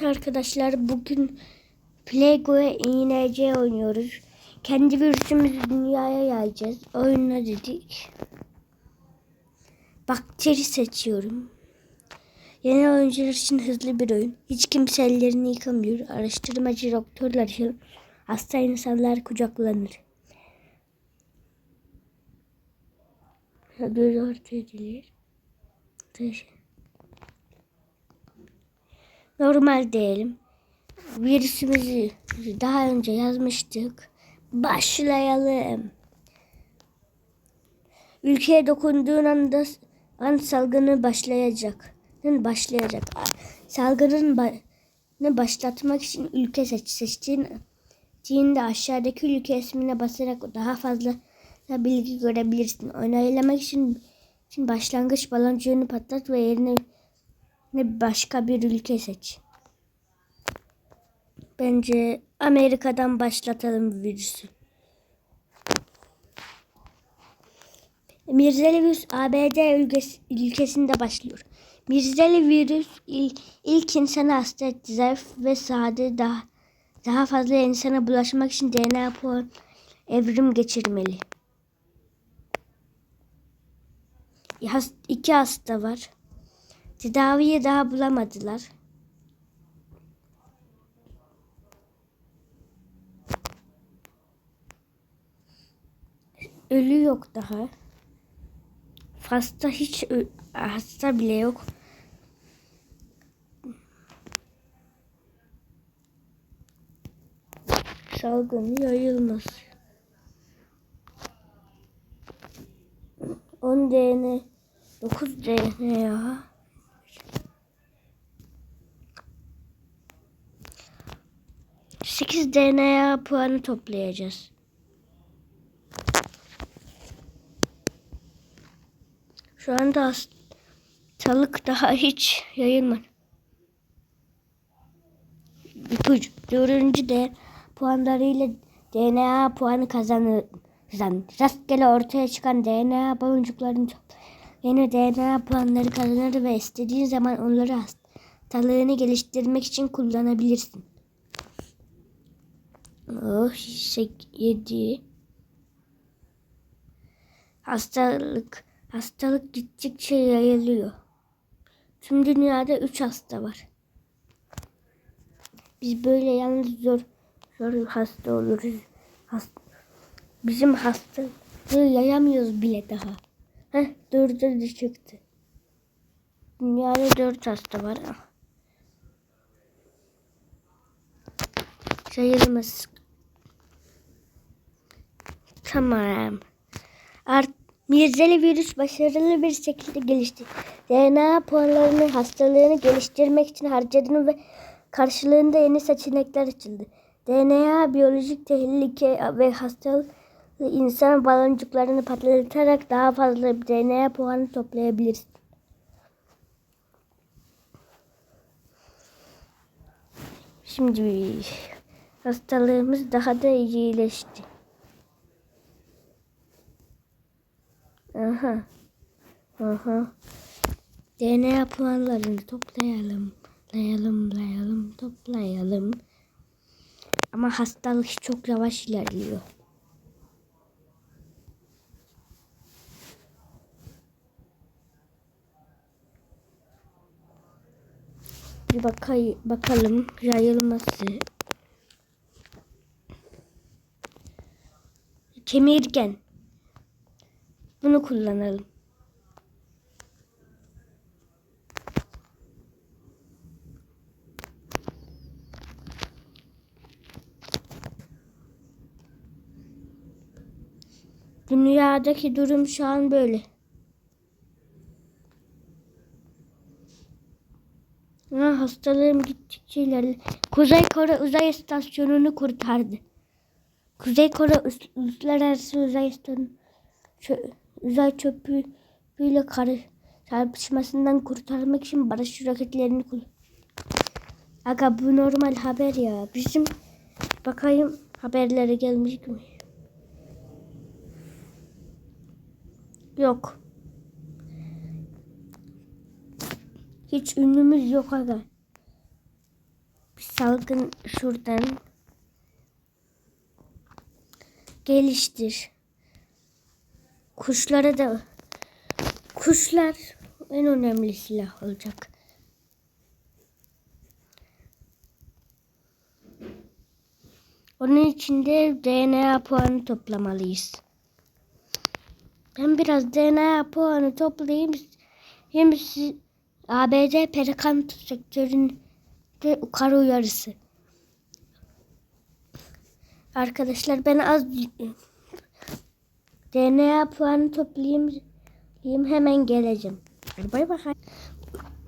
Evet arkadaşlar bugün Playgo'ya INC oynuyoruz. Kendi virüsümüzü dünyaya yayacağız. Oyuna dedik. Bakteri seçiyorum. Yeni oyuncular için hızlı bir oyun. Hiç kimse ellerini yıkamıyor. Araştırmacı doktorlar için hasta insanlar kucaklanır. Göz orta edilir. Teşekkür. Normal diyelim. Virüsümüzü daha önce yazmıştık. Başlayalım. Ülkeye dokunduğun anda an salgını başlayacak. Başlayacak. Salgının ba başlatmak için ülke seç. Seçtiğinde aşağıdaki ülke ismine basarak daha fazla bilgi görebilirsin. Onaylamak için, için başlangıç baloncuğunu patlat ve yerine ne başka bir ülke seç. Bence Amerika'dan başlatalım virüsü. Mirzeli virüs ABD ülkesi, ülkesinde başlıyor. Mirzeli virüs ilk, ilk insana hasta etti. Zayıf ve sade daha, daha fazla insana bulaşmak için DNA puan evrim geçirmeli. İki hasta var. Tedaviyi daha bulamadılar. Ölü yok daha. Hasta hiç hasta bile yok. Salgın yayılmaz. 10 DNA 9 DNA 8 DNA puanı toplayacağız. Şu anda hastalık daha hiç yayılmadı. İpucu dördüncü de puanlarıyla DNA puanı kazanır. Rastgele ortaya çıkan DNA boncuklarını yeni DNA puanları kazanır ve istediğin zaman onları hastalığını geliştirmek için kullanabilirsin. Oh, yedi. Hastalık. Hastalık gittikçe yayılıyor. Tüm dünyada üç hasta var. Biz böyle yalnız zor, zor hasta oluruz. Hasta, bizim hastalığı yayamıyoruz bile daha. Heh, dördüncü çıktı. Dünyada dört hasta var. Sayılmaz. Tamam. Art Mirzeli virüs başarılı bir şekilde gelişti. DNA puanlarını hastalığını geliştirmek için harcadığını ve karşılığında yeni seçenekler açıldı. DNA biyolojik tehlike ve hastalık insan baloncuklarını patlatarak daha fazla DNA puanı toplayabilirsin. Şimdi hastalığımız daha da iyileşti. Aha. Aha. DNA puanlarını toplayalım. Layalım, layalım, toplayalım. Ama hastalık çok yavaş ilerliyor. Bir bakay bakalım yayılması. Kemirgen. Bunu kullanalım. Dünyadaki durum şu an böyle. Ha, hastalığım gittikçe ilerledi. Kuzey Kore uzay istasyonunu kurtardı. Kuzey Kore Uluslararası Uzay İstasyonu uzay çöpüyle karı çarpışmasından kurtarmak için barış roketlerini kullandı. Aga bu normal haber ya. Bizim bakayım haberlere gelmiş mi? Yok. Hiç ünlümüz yok aga. bir salgın şuradan geliştir. Kuşlara da kuşlar en önemli silah olacak. Onun için de DNA puanı toplamalıyız. Ben biraz DNA puanı toplayayım. Hem siz ABD perikan sektöründe kara uyarısı. Arkadaşlar ben az DNA puanı toplayayım. Hemen geleceğim. Bay bay.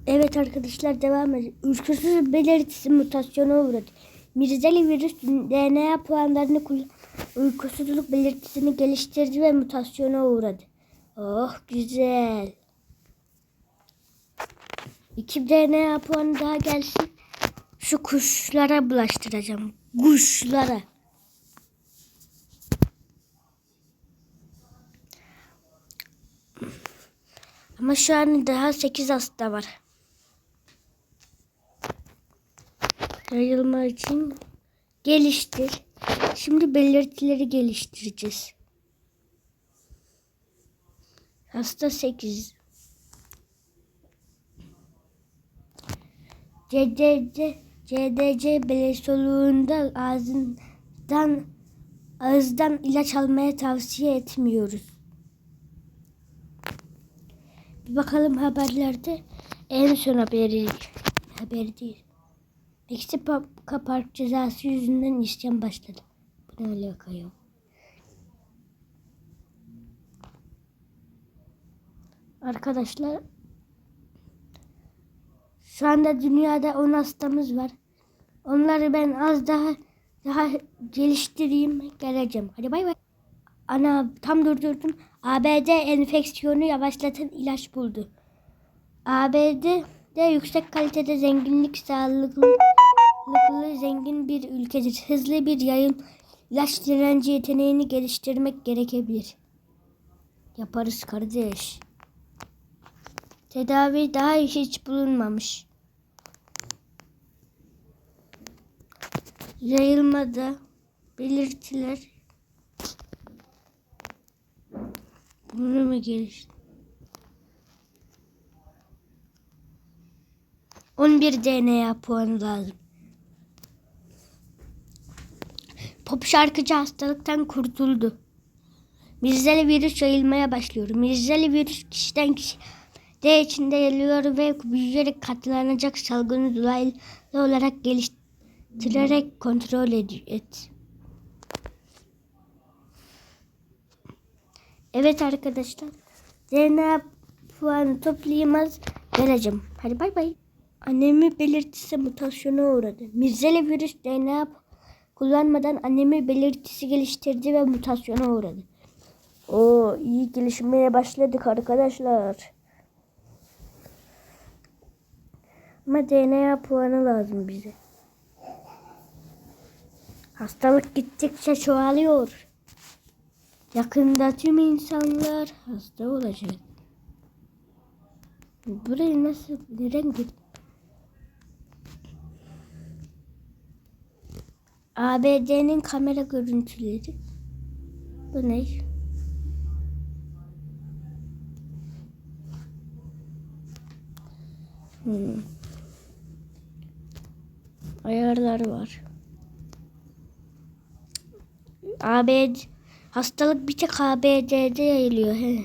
Evet arkadaşlar devam edelim. Ülküsüz belirtisi mutasyona uğradı. Mirzeli virüs DNA puanlarını kullan uykusuzluk belirtisini geliştirdi ve mutasyona uğradı. Oh güzel. İki DNA puanı daha gelsin. Şu kuşlara bulaştıracağım. Kuşlara. Ama şu an daha 8 hasta var. Yayılma için geliştir. Şimdi belirtileri geliştireceğiz. Hasta 8. CDC CDC belesoluğunda ağzından ağızdan ilaç almaya tavsiye etmiyoruz. Bir bakalım haberlerde en son haberi haberi değil. Meksika Park cezası yüzünden isyan başladı. Bu ne alaka ya? Arkadaşlar şu anda dünyada 10 hastamız var. Onları ben az daha daha geliştireyim geleceğim. Hadi bay bay. Ana tam durdurdum. ABD enfeksiyonu yavaşlatan ilaç buldu. ABD de yüksek kalitede zenginlik sağlıklı zengin bir ülkedir. Hızlı bir yayın ilaç direnci yeteneğini geliştirmek gerekebilir. Yaparız kardeş. Tedavi daha hiç bulunmamış. Yayılmada belirtiler bunu mu gelişti? 11 DNA puanı lazım. Pop şarkıcı hastalıktan kurtuldu. Mirzeli virüs yayılmaya başlıyor. Mirzeli virüs kişiden kişi D içinde yayılıyor ve büyüyerek katlanacak salgını dolaylı olarak geliştirerek kontrol et. Evet arkadaşlar. DNA puanı toplayamaz vereceğim. Hadi bay bay. Annemi belirtisi mutasyona uğradı. Mirzeli virüs DNA kullanmadan annemi belirtisi geliştirdi ve mutasyona uğradı. O iyi gelişmeye başladık arkadaşlar. Ama DNA puanı lazım bize. Hastalık gittikçe çoğalıyor. Yakında tüm insanlar hasta olacak. Burayı nasıl, neden git? ABD'nin kamera görüntüleri. Bu ne? Hmm. Ayarlar var. ABD hastalık bir tek ABD'de yayılıyor. He.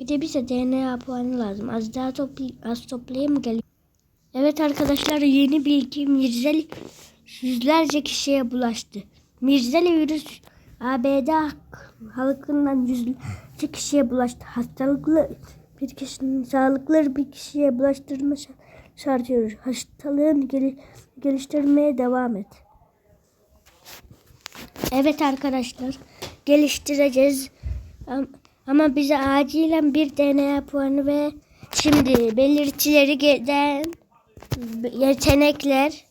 Bir de bize DNA puanı lazım. Az daha topl az toplayayım geliyor. Evet arkadaşlar yeni bilgi Mirzeli yüzlerce kişiye bulaştı. Mirzeli virüs ABD halkından yüzlerce kişiye bulaştı. Hastalıklı bir kişinin sağlıklı bir kişiye bulaştırma şartıyor. Hastalığın gel geliştirmeye devam et. Evet arkadaşlar geliştireceğiz. Ama bize acilen bir DNA puanı ve şimdi belirtileri gelen yetenekler,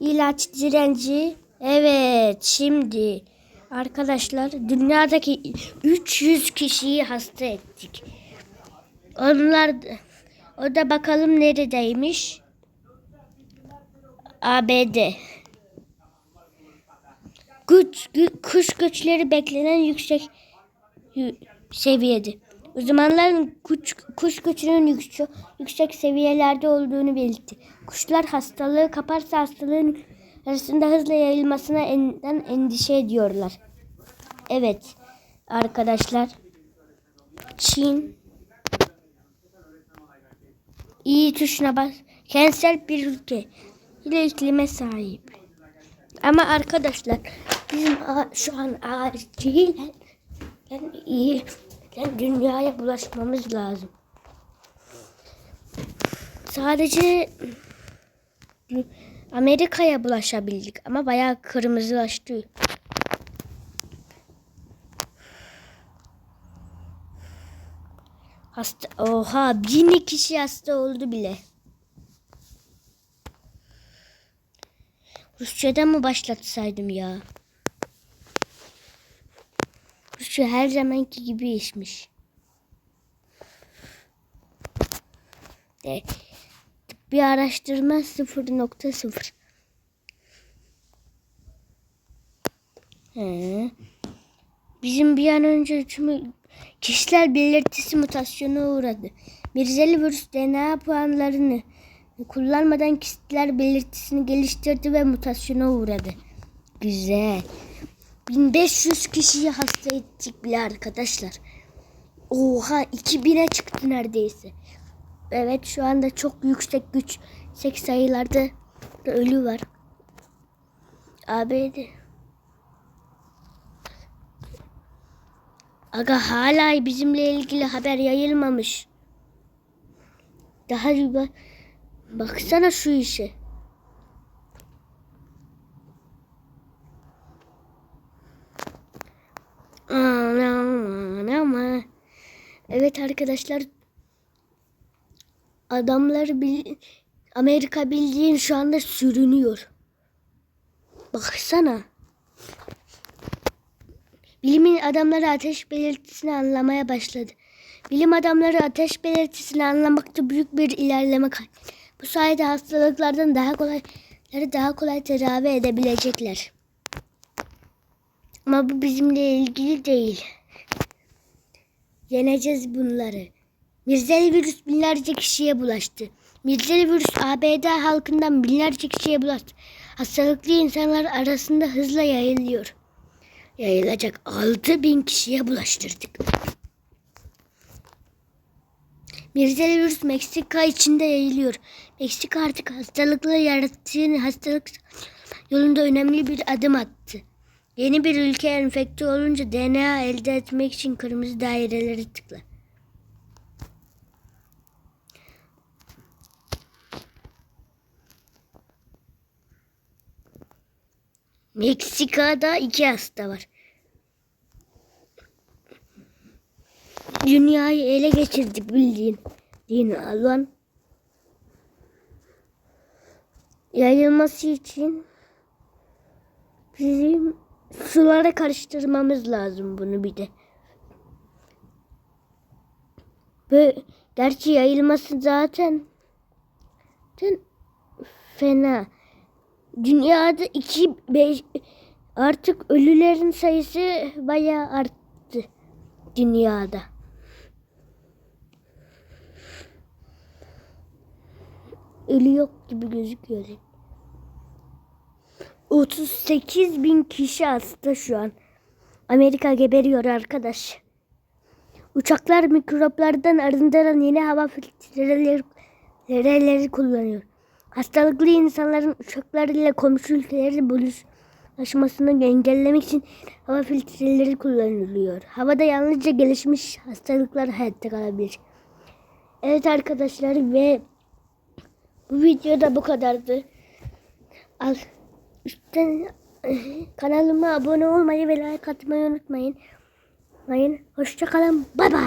ilaç direnci. Evet şimdi arkadaşlar dünyadaki 300 kişiyi hasta ettik. Onlar O da bakalım neredeymiş. ABD. Güç, gü- kuş güçleri beklenen yüksek yü- seviyede. Uzmanların kuş, kuş gücünün yüksek, yüksek seviyelerde olduğunu belirtti. Kuşlar hastalığı kaparsa hastalığın arasında hızla yayılmasına enden endişe ediyorlar. Evet arkadaşlar. Çin iyi tuşuna bas. Kentsel bir ülke ile iklime sahip. Ama arkadaşlar bizim şu an acilen yani iyi yani dünyaya bulaşmamız lazım. Sadece Amerika'ya bulaşabildik ama bayağı kırmızılaştı. Hasta, oha bin kişi hasta oldu bile. Rusça'dan mı başlatsaydım ya? Rusça her zamanki gibi işmiş. De, bir araştırma 0.0. He. Bizim bir an önce tüm kişiler belirtisi mutasyona uğradı. Mirzeli virüs DNA puanlarını kullanmadan kişiler belirtisini geliştirdi ve mutasyona uğradı. Güzel. 1500 kişiyi hasta ettik bile arkadaşlar. Oha 2000'e çıktı neredeyse. Evet şu anda çok yüksek güç yüksek sayılarda da ölü var. ABD. Aga hala bizimle ilgili haber yayılmamış. Daha bir bak- baksana şu işe. Ama. Evet arkadaşlar. Adamlar bil Amerika bildiğin şu anda sürünüyor. Baksana. Bilimin adamları ateş belirtisini anlamaya başladı. Bilim adamları ateş belirtisini anlamakta büyük bir ilerleme kaydetti. Bu sayede hastalıklardan daha kolay daha kolay tedavi edebilecekler. Ama bu bizimle ilgili değil. Yeneceğiz bunları. Mirzeli virüs binlerce kişiye bulaştı. Mirzeli virüs ABD halkından binlerce kişiye bulaştı. Hastalıklı insanlar arasında hızla yayılıyor. Yayılacak 6 bin kişiye bulaştırdık. Mirzeli virüs Meksika içinde yayılıyor. Meksika artık hastalıkla yarattığın hastalık yolunda önemli bir adım attı. Yeni bir ülke enfekte olunca DNA elde etmek için kırmızı daireleri tıkla. Meksika'da iki hasta var. Dünyayı ele geçirdik bildiğin. Din alan. Yayılması için bizim sulara karıştırmamız lazım bunu bir de. Ve gerçi yayılması zaten, zaten fena. Dünyada 2 5 artık ölülerin sayısı bayağı arttı dünyada. Ölü yok gibi gözüküyor. 38 bin kişi hasta şu an. Amerika geberiyor arkadaş. Uçaklar mikroplardan arındıran yeni hava filtreleri kullanıyor. Hastalıklı insanların uçaklarıyla komşu ülkeleri buluşmasını engellemek için hava filtreleri kullanılıyor. Havada yalnızca gelişmiş hastalıklar hayatta kalabilir. Evet arkadaşlar ve bu videoda bu kadardı. Al üstten kanalıma abone olmayı ve like atmayı unutmayın. Hoşçakalın. Bay bay.